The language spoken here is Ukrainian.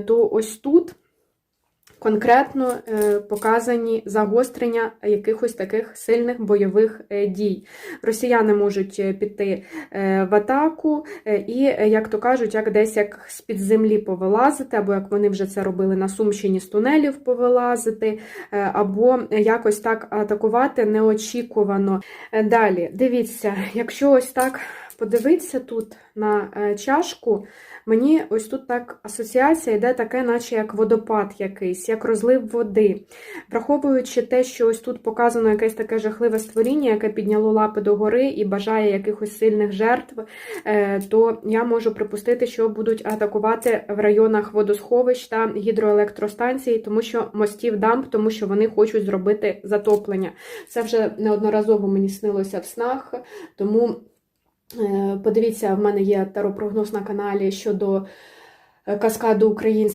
то ось тут конкретно е, показані загострення якихось таких сильних бойових е, дій. Росіяни можуть е, піти в атаку і, як то кажуть, як десь як з-під землі повилазити, або як вони вже це робили на Сумщині з тунелів повилазити, або якось так атакувати неочікувано. Далі, дивіться, якщо ось так подивитися тут на е, чашку, мені ось тут так асоціація йде таке, наче як водопад якийсь, як розлив води. Враховуючи те, що ось тут показано якесь таке жахливе створіння, яке підняло лапи догори і бажає якихось сильних жертв, е, то я можу припустити, що будуть атакувати в районах водосховищ та гідроелектростанцій, тому що мостів дамб, тому що вони хочуть зробити затоплення. Це вже неодноразово мені снилося в снах, тому. Е, Подивіться, в мене є таропрогноз на каналі щодо е, каскаду українських.